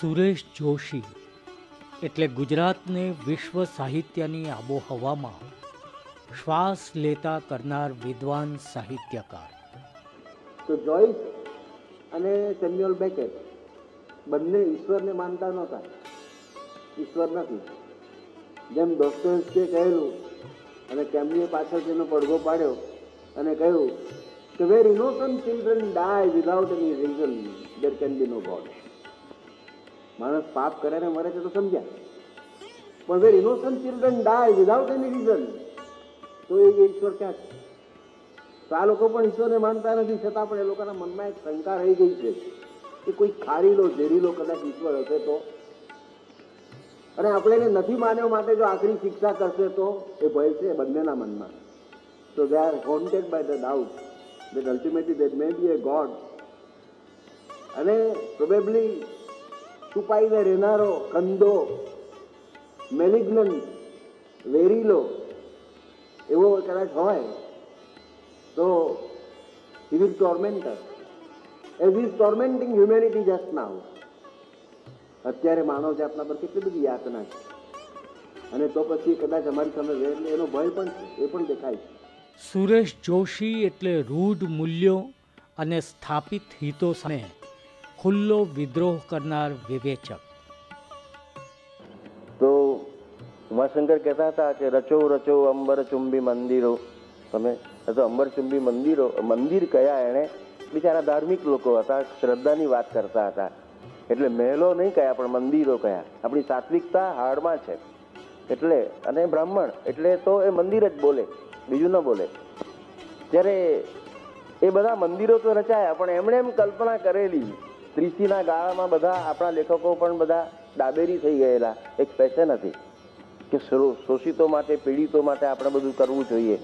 સુરેશ જોશી એટલે ગુજરાતને વિશ્વ સાહિત્યની આબોહવામાં શ્વાસ લેતા કરનાર વિદ્વાન સાહિત્યકાર. તો જોઈસ અને સેમ્યુઅલ બેકેટ બંને ઈશ્વરને માનતા નહોતા. ઈશ્વર નથી. જેમ ડોક્ટર્સે કહેલું અને કેમનીએ પાછળ તેનો પડઘો પાડ્યો અને કહ્યું કે where innocent children die without any reason there can be no God માણસ પાપ કરે ને મરે છે તો સમજ્યા. પણ where innocent children die without any reason તો એ ઈશ્વર ક્યાં છે? તો આ લોકો પણ ઈશ્વરને માનતા નથી, છતાં પણ એ લોકોના મનમાં એક શંકા રહી ગઈ છે કે કોઈ ખારીલો, ઝેરીલો કદાચ ઈશ્વર હશે તો. અને આપણે એને નથી માન્યો માટે જો આખરી શિક્ષા કરશે તો? એ ભય છે બંનેના મનમાં. તો they are haunted by the doubt that ultimately that may be a god અને પ્રોબેબલી છુપાઈને રહેનારો કંદો મેલિગ્નન્ટ વેરીલો, એવો કદાચ હોય, તો he will torment as is tormenting humanity just humanity અત્યારે માનવ જાતના પર કેટલી બધી યાતના છે. અને તો પછી કદાચ અમારી સામે વેર એનો ભય પણ છે, એ પણ દેખાય છે. સુરેશ જોશી એટલે રૂઢ મૂલ્યો અને સ્થાપિત હિતો સામે ખુલ્લો વિદ્રોહ કરનાર વિવેચક. તો ઉમાશંકર કહેતા હતા કે રચો રચો અંબરચુંબી મંદિરો. તમે તો અંબરચુંબી મંદિરો, મંદિર કયા એણે બિચારા ધાર્મિક લોકો હતા, શ્રદ્ધાની વાત કરતા હતા. એટલે મહેલો નહીં કયા, પણ મંદિરો કયા. આપણી સાત્વિકતા હાડમાં છે. એટલે, અને બ્રાહ્મણ, એટલે તો એ મંદિર જ બોલે, બીજું ન બોલે. ત્યારે એ બધા મંદિરો તો રચાયા, પણ એમણે એમ કલ્પના કરેલી. ત્રીસીના ગાળામાં બધા આપણા લેખકો પણ બધા ડાબેરી થઈ ગયેલા. એક ફેશન હતી કે શોષિતો માટે, પીડિતો માટે આપણે બધું કરવું જોઈએ.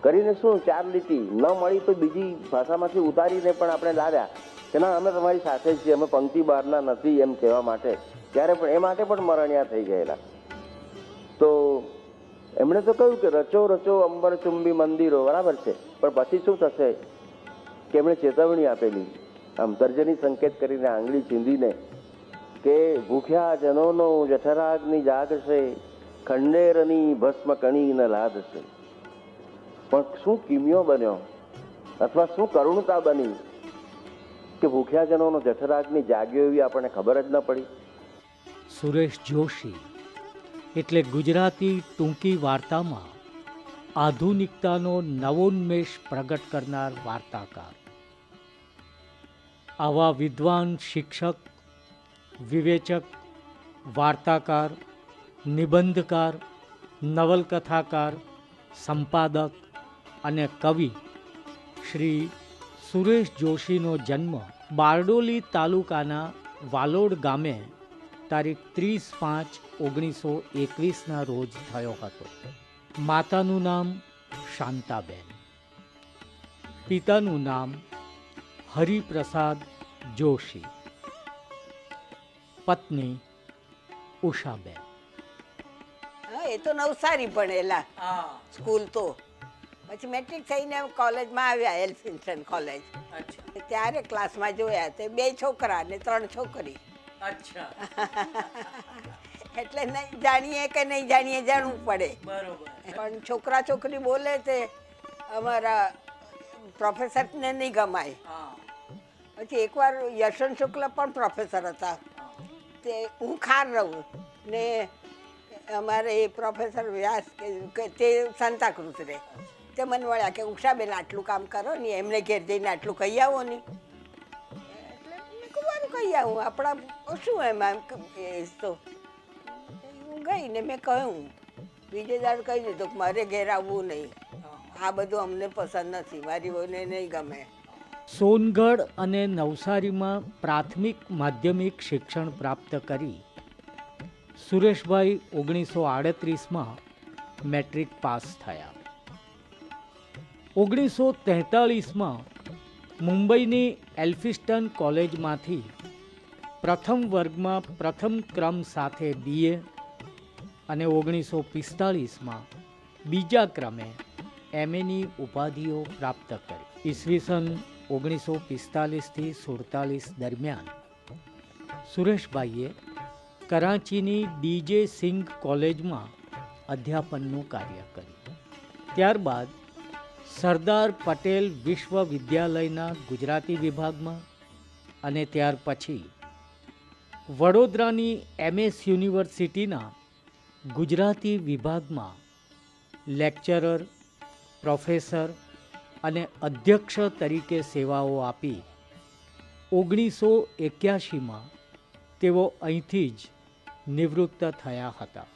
કરીને શું, ચાર લીટી. ન મળી તો બીજી ભાષામાંથી ઉતારીને પણ આપણે લાવ્યા. કે ના, અમે તમારી સાથે જ છીએ, અમે પંક્તિ બહારના નથી એમ કહેવા માટે. ત્યારે પણ એ માટે પણ મરણિયા થઈ ગયેલા. તો એમણે તો કહ્યું કે રચો રચો, અંબર ચુંબી મંદિરો. બરાબર છે. પણ પછી શું થશે? કે એમણે ચેતવણી આપેલી. આમ તર્જની સંકેત કરીને આંગળી ચીંધીને કે ભૂખ્યા જનોનો જઠરાગની જાગશે, ખંડેરની ભસ્મ કણીને લાદશે. પણ શું કિમ્યો બન્યો? અથવા શું કરુણતા બની કે ભૂખ્યા જનોનો જઠરાગની જાગ્યો એવી આપણને ખબર જ ન પડી? સુરેશ જોશી એટલે ગુજરાતી ટૂંકી વાર્તામાં આધુનિકતાનો નવોન્મેષ પ્રગટ કરનાર વાર્તાકાર. આવા વિદ્વાન શિક્ષક, વિવેચક, વાર્તાકાર, નિબંધકાર, નવલકથાકાર, સંપાદક અને કવિ શ્રી સુરેશ જોશીનો જન્મ બારડોલી તાલુકાના વાલોડ ગામે તારીખ ત્રીસ પાંચ ઓગણીસો એકવીસના રોજ થયો હતો. માતાનું નામ શાંતાબેન, પિતાનું નામ હરિપ્રસાદ જોશી. પત્ની ઉષાબેન. હા એ તો નવસારી ભણેલા. સ્કૂલ તો. પછી મેટ્રિક થઈને કોલેજમાં આવ્યા એલ્ફિન્સ્ટન કોલેજ. ત્યારે ક્લાસમાં જોયા તે બે છોકરા ને ત્રણ છોકરી. અચ્છા. એટલે નહીં જાણીએ કે નહીં જાણીએ જાણવું પડે. પણ છોકરા છોકરી બોલે તે અમારા પ્રોફેસરને નહીં ગમાય. પછી એકવાર યશવંત શુક્લ પણ પ્રોફેસર હતા. તે હું ખાર રહું ને અમારે એ પ્રોફેસર વ્યાસ કે- તે સાંતાક્રુઝ રહે તે મને વળ્યા કે ઉષાબેન આટલું કામ કરો ને એમને ઘેર જઈને આટલું કહી આવો ને. એટલે કહી આવું, આપણા શું એમાં તો. હું ગઈ ને મેં કહ્યું, બીજે દાડ કહી દીધું કે મારે ઘેર આવવું નહીં. આ બધું અમને પસંદ નથી, મારી વહુને નહીં ગમે. સોનગઢ અને નવસારીમાં પ્રાથમિક માધ્યમિક શિક્ષણ પ્રાપ્ત કરી. સુરેશભાઈ ઓગણીસો આડત્રીસમાં મેટ્રિક પાસ થયા. ઓગણીસો તેતાળીસમાં મુંબઈની એલ્ફિસ્ટન કોલેજમાંથી પ્રથમ વર્ગમાં પ્રથમ ક્રમ સાથે બીએ અને ઓગણીસો પિસ્તાળીસમાં બીજા ક્રમે એમએની ઉપાધિઓ પ્રાપ્ત કરી. ઈસવીસન ઓગણીસો પિસ્તાલીસથી સુડતાલીસ દરમિયાન. સુરેશભાઈએ કરાંચીની ડીજે સિંઘ કોલેજમાં અધ્યાપનનું કાર્ય કર્યું. ત્યારબાદ સરદાર પટેલ વિશ્વવિદ્યાલયના ગુજરાતી વિભાગમાં અને ત્યાર પછી વડોદરાની એમએસ યુનિવર્સિટીના ગુજરાતી વિભાગમાં લેક્ચરર, પ્રોફેસર અને અધ્યક્ષ તરીકે સેવાઓ આપી. ઓગણીસો એક્યાસીમાં તેઓ અહીંથી જ નિવૃત્ત થયા હતા.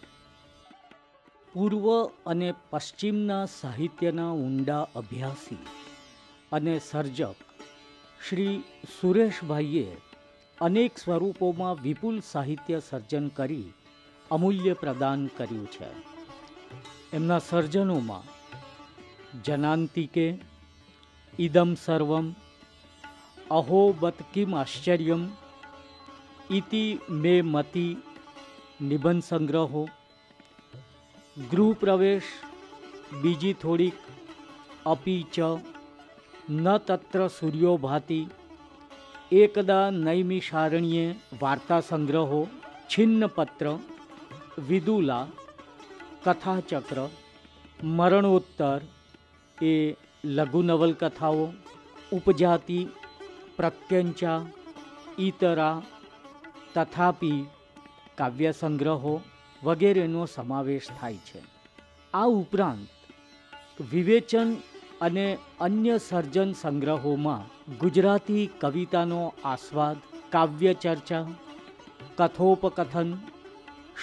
પૂર્વ અને પશ્ચિમના સાહિત્યના ઊંડા અભ્યાસી અને સર્જક શ્રી સુરેશભાઈએ અનેક સ્વરૂપોમાં વિપુલ સાહિત્ય સર્જન કરી અમૂલ્ય પ્રદાન કર્યું છે. એમના સર્જનોમાં જનાંતિકે ઇદમ સર્વમ અહો બતકીમ આશ્ચર્યમ ઇતિ મે મતિ નિબંધ સંગ્રહો ગૃહપ્રવેશ બીજી થોડીક અપી ચ ન તત્ર સૂર્યો ભાતિ એકદા નૈમિષારણ્યે વાર્તા સંગ્રહો છિન્નપત્ર વિદુલા કથાચક્ર મરણોત્તર એ લઘુ નવલકથાઓ, ઉપજાતિ, પ્રત્યંચા, ઈતરા, તથાપી કાવ્ય સંગ્રહો વગેરેનો સમાવેશ થાય છે. આ ઉપરાંત, વિવેચન અને અન્ય સર્જન સંગ્રહોમાં ગુજરાતી કવિતાનો આસ્વાદ, કાવ્ય ચર્ચા, કથોપકથન,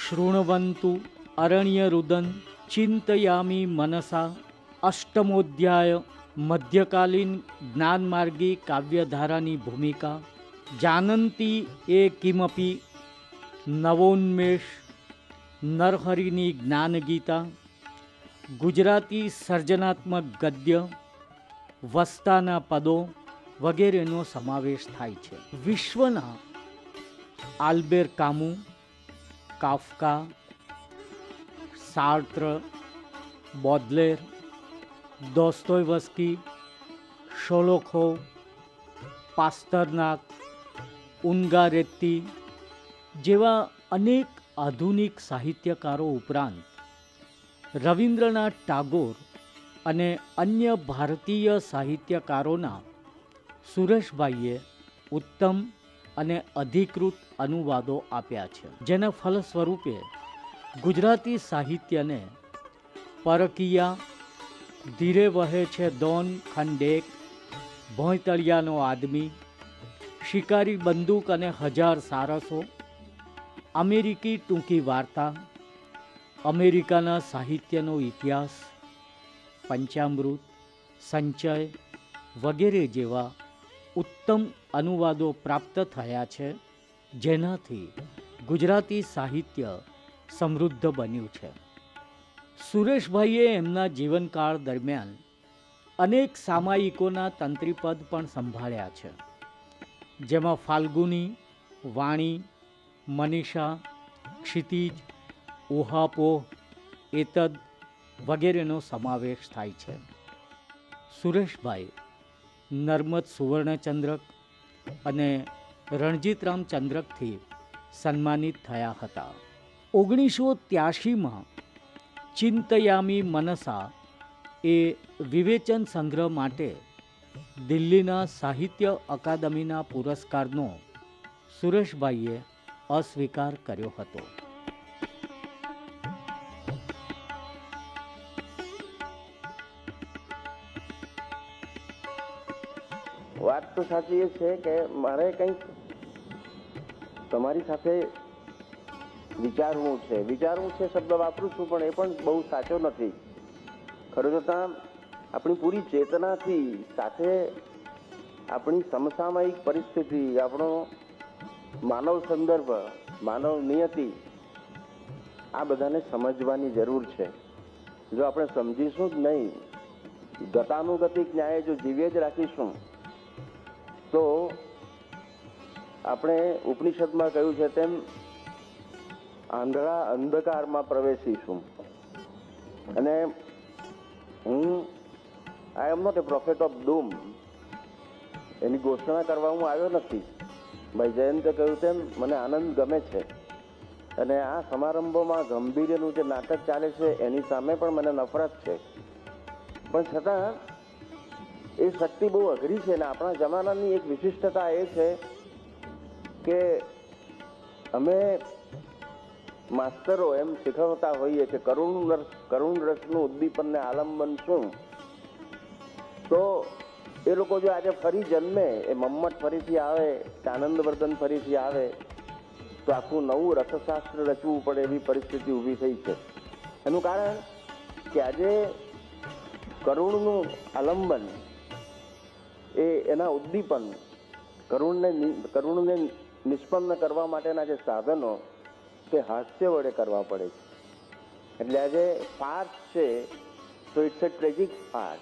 શૃણવંતુ અરણ્ય રુદન ચિંતયામી મનસા અષ્ટમોધ્યાય મધ્યકાલીન જ્ઞાનમાર્ગી કાવ્યધારાની ભૂમિકા જાનંતી એ કિમપી નવોન્મેષ નરહરિની જ્ઞાનગીતા ગુજરાતી સર્જનાત્મક ગદ્ય વસ્તાના પદો વગેરેનો સમાવેશ થાય છે. વિશ્વના આલ્બેર કામુ, કાફકા, સાર્ત્ર, બોદલેર દોસ્તોયવસ્કી, શોલોખો, પાસ્તરનાક ઉનગારેત્તી જેવા અનેક આધુનિક સાહિત્યકારો ઉપરાંત રવિન્દ્રનાથ ટાગોર અને અન્ય ભારતીય સાહિત્યકારોના સુરેશભાઈએ ઉત્તમ અને અધિકૃત અનુવાદો આપ્યા છે. જેના ફલસ્વરૂપે ગુજરાતી સાહિત્યને પરકીયા ધીરે વહે છે દોન ખંડેક, ભોંયતળિયાનો આદમી, શિકારી બંદૂક અને હજાર સારસો, અમેરિકી ટૂંકી વાર્તા, અમેરિકાના સાહિત્યનો ઇતિહાસ, પંચામૃત, સંચય વગેરે જેવા ઉત્તમ અનુવાદો પ્રાપ્ત થયા છે, જેનાથી ગુજરાતી સાહિત્ય સમૃદ્ધ બન્યું છે. સુરેશભાઈએ એમના જીવનકાળ દરમિયાન અનેક સામાયિકોના તંત્રીપદ પણ સંભાળ્યા છે. જેમાં ફાલ્ગુની, વાણી, મનીષા, ક્ષિતિજ ઉહાપોહ એતદ વગેરેનો સમાવેશ થાય છે. સુરેશભાઈ નર્મદ સુવર્ણચંદ્રક અને રણજીતરામ ચંદ્રકથી સન્માનિત થયા હતા. ઓગણીસો ત્યાસીમાં ચિંતયામી મનસા એ વિવેચન સંગ્રહ માટે દિલ્હીના સાહિત્ય અકાદમીના પુરસ્કારનો સુરેશભાઈએ અસ્વીકાર કર્યો હતો. વાત તો સાચી એ છે કે મારે કંઈક તમારી સાથે વિચારવું છે. વિચારવું છે શબ્દ વાપરું છું, પણ એ પણ બહુ સાચો નથી. ખરું જોતાં આપણી પૂરી ચેતનાથી સાથે આપણી સમસામયિક પરિસ્થિતિ, આપણો માનવ સંદર્ભ, માનવ નિયતિ, આ બધાને સમજવાની જરૂર છે. જો આપણે સમજીશું જ નહીં, ગતાનુગતિક ન્યાય જો જીવે જ રાખીશું, તો આપણે ઉપનિષદમાં કહ્યું છે તેમ આંધળા અંધકારમાં પ્રવેશીશું. અને હું I am not a prophet of doom એની ઘોષણા કરવા હું આવ્યો નથી. ભાઈ જયંતે કહ્યું તેમ, મને આનંદ ગમે છે. અને આ સમારંભોમાં ગંભીરનું જે નાટક ચાલે છે, એની સામે પણ મને નફરત છે. પણ છતાં, એ શક્તિ બહુ અઘરી છે અને આપણા જમાનાની એક વિશિષ્ટતા એ છે કે અમે માસ્તરો એમ શીખવતા હોઈએ કે કરુણ રસ કરુણ રસનું ઉદ્દીપનને આલંબન શું? તો એ લોકો જો આજે ફરી જન્મે, એ મમ્મટ ફરીથી આવે, આનંદવર્ધન ફરીથી આવે, તો આખું નવું રસશાસ્ત્ર રચવું પડે એવી પરિસ્થિતિ ઊભી થઈ છે. એનું કારણ કે આજે કરુણનું આલંબન એ એના ઉદ્દીપન, કરુણને કરુણને નિષ્પન્ન કરવા માટેના જે સાધનો તે હાસ્ય વડે કરવા પડે છે. એટલે આજે પાર્ટ છે, તો it's a tragic part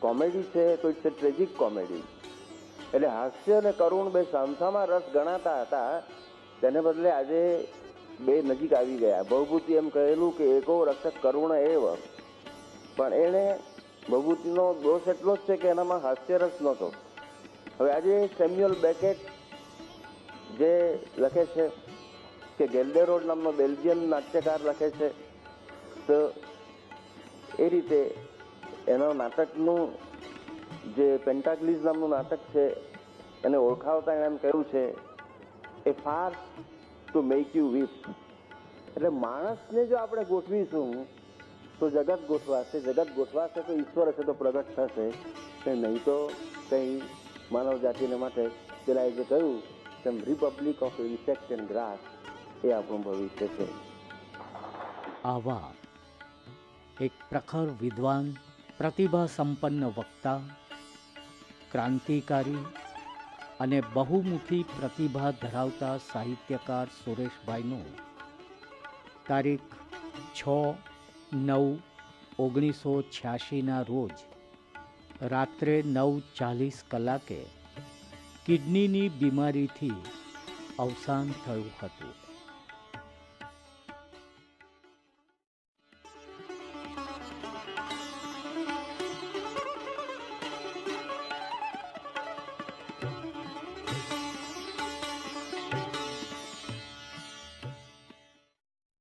comedy છે, તો ઇટ્સ અ ટ્રેજિક કોમેડી એટલે હાસ્ય અને કરુણ બે સામસામાં રસ ગણાતા હતા. તેને બદલે આજે બે નજીક આવી ગયા. ભવભૂતિ એમ કહેલું કે એકો રક્ષક કરુણ એવ. પણ એણે ભવભૂતિનો દોષ એટલો જ છે કે એનામાં હાસ્ય રસ નહોતો. હવે આજે સેમ્યુઅલ બેકેટ જે લખે છે કે ગેલ્ડેરોડ નામનો બેલ્જિયન નાટ્યકાર લખે છે, તો એ રીતે એના નાટકનું જે પેન્ટાગ્લીઝ નામનું નાટક છે, એને ઓળખાવતા એણે એમ કહ્યું છે, a far to make you weep એટલે માણસને જો આપણે ગોઠવીશું, તો જગત ગોઠવાશે જગત ગોઠવાશે તો ઈશ્વર હશે તો પ્રગટ થશે. કે નહીં તો કંઈ માનવ જાતિને માટે પેલા જે કહ્યું તેમ republic of insect and grass એ આપણું ભવિષ્ય છે. આવા એક પ્રખર વિદ્વાન પ્રતિભા સંપન્ન વક્તા, ક્રાંતિકારી અને બહુમુખી પ્રતિભા ધરાવતા સાહિત્યકાર સુરેશભાઈનું તારીખ છ નવ ઓગણીસો છ્યાસીના રોજ રાત્રે નવ ચાલીસ કલાકે કિડનીની બીમારીથી અવસાન થયું હતું.